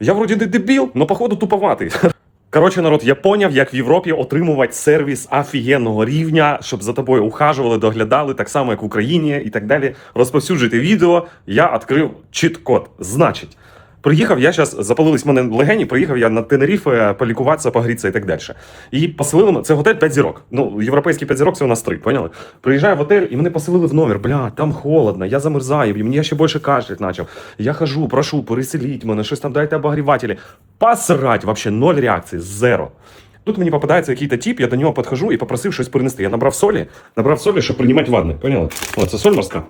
Я вроді не дебіл, но походу туповатий. Коротше, народ, я поняв, як в Європі отримувати сервіс офігенного рівня, щоб за тобою ухажували, доглядали, так само, як в Україні і так далі. Розповсюджуйте відео. Я відкрив чіт-код. Значить, приїхав я зараз, запалились мене легені, приїхав я на Тенеріфе полікуватися, погрітися і так далі. І поселили це готель 5 зірок. Ну, європейський 5 зірок це у нас 3, поняли? Приїжджаю в готель і мене поселили в номер. Бля, там холодно, я замерзаю, і мені ще більше кашлять почав. Я хожу, прошу, переселіть мене, щось там дайте обогрівателі. Посрать, вообще ноль реакції, зеро. Тут мені попадається якийсь тип, я до нього підхожу і попросив щось принести. Я набрав солі, набрав солі, щоб приймати ванни. Поняли? О, це соль морська.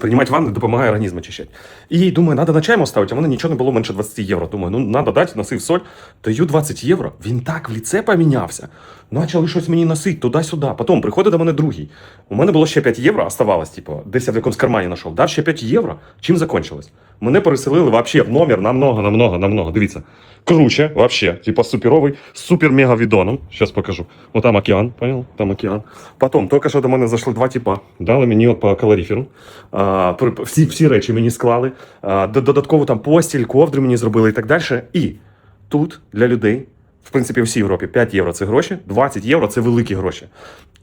Приймати ванни допомагає організм очищати. І думаю, треба на чай ставити, а в мене нічого не було менше 20 євро. Думаю, ну треба дати, носив соль. Даю 20 євро. Він так в ліце помінявся. Почали щось мені носити туди-сюди. Потім приходить до мене другий. У мене було ще 5 євро, оставалось, типу, десь я в якомусь кармані знайшов. Дав ще 5 євро. Чим закончилось? Мене переселили вообще в номер намного, намного, намного. Дивіться. Круче, вообще, типа суперовий, супер-мега відоном. Сейчас покажу. Вот там океан, понял? Там океан. Потім, тільки що до мене зайшли два типа. Дали мені от по калоріферу. А, всі, всі речі мені склали. А, додатково там постіль, ковдри мені зробили і так далі. І тут для людей, в принципі, в всій Європі 5 євро це гроші, 20 євро це великі гроші.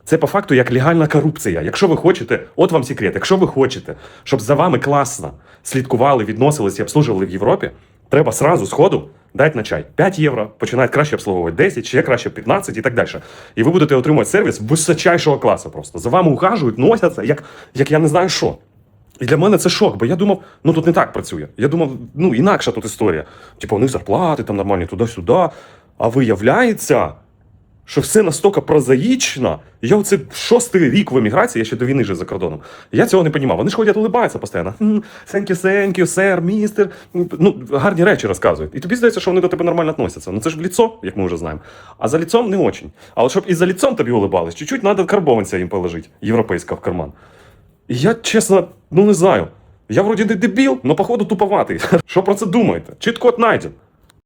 Це по факту як легальна корупція. Якщо ви хочете, от вам секрет, якщо ви хочете, щоб за вами класно слідкували, відносились і обслужували в Європі, треба сразу сходу дати на чай 5 євро, починають краще обслуговувати 10, ще краще 15 і так далі. І ви будете отримувати сервіс височайшого класу просто. За вами ухажують, носяться, як, як я не знаю що. І для мене це шок, бо я думав, ну тут не так працює. Я думав, ну інакша тут історія. Типу, у них зарплати там нормальні туди-сюди. А виявляється, що все настільки прозаїчно. Я оце шостий рік в еміграції, я ще до війни жив за кордоном. Я цього не розумів. Вони ж ходять, улибаються постійно. Thank you, сер, містер. Ну, гарні речі розказують. І тобі здається, що вони до тебе нормально відносяться. Ну це ж в ліцо, як ми вже знаємо. А за ліцом не очень. Але щоб і за ліцом тобі улибались, чуть-чуть треба карбованця їм положити, європейського в карман. І я, чесно, ну не знаю. Я вроді не дебіл, але походу туповатий. Що про це думаєте? Чіт-код найден.